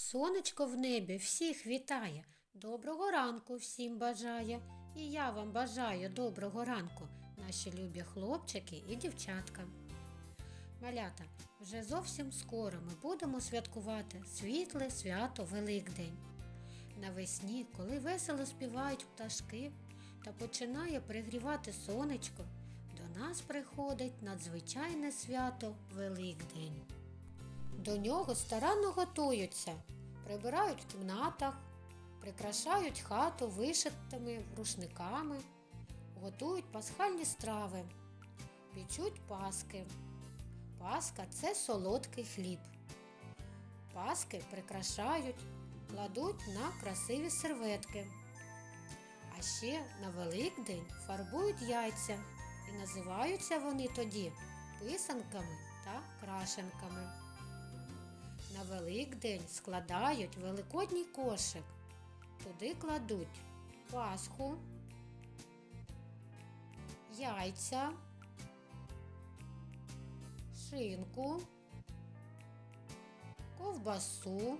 Сонечко в небі всіх вітає, доброго ранку всім бажає. І я вам бажаю доброго ранку, наші любі хлопчики і дівчатка. Малята, вже зовсім скоро ми будемо святкувати світле свято Великдень. Навесні, коли весело співають пташки та починає пригрівати сонечко, до нас приходить надзвичайне свято Великдень. До нього старанно готуються, прибирають в кімнатах, прикрашають хату вишитими рушниками, готують пасхальні страви, печуть паски. Паска це солодкий хліб. Паски прикрашають, кладуть на красиві серветки. А ще на Великдень фарбують яйця і називаються вони тоді писанками та крашенками. На Великдень складають великодній кошик. Туди кладуть пасху, яйця, шинку, ковбасу,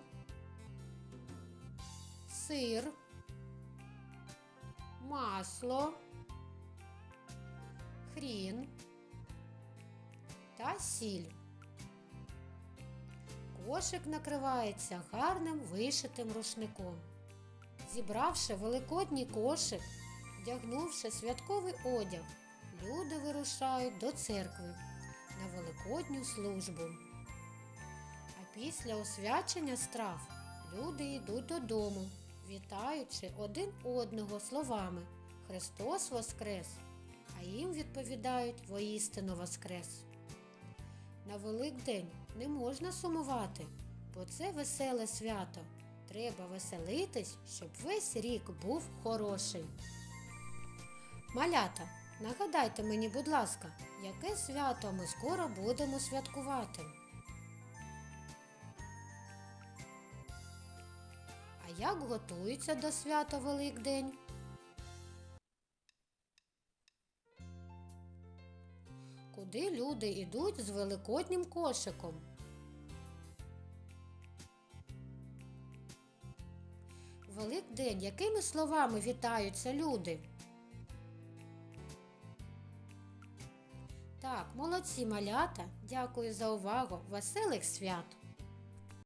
сир, масло, хрін та сіль. Кошик накривається гарним вишитим рушником. Зібравши великодній кошик, вдягнувши святковий одяг, люди вирушають до церкви на великодню службу. А після освячення страв люди йдуть додому, вітаючи один одного словами Христос Воскрес, а їм відповідають воістину Воскрес. На Великдень не можна сумувати, бо це веселе свято. Треба веселитись, щоб весь рік був хороший. Малята, нагадайте мені, будь ласка, яке свято ми скоро будемо святкувати? А як готуються до свята Великдень? Куди люди йдуть з великоднім кошиком? Великдень, якими словами вітаються люди? Так, молодці малята, дякую за увагу, веселих свят!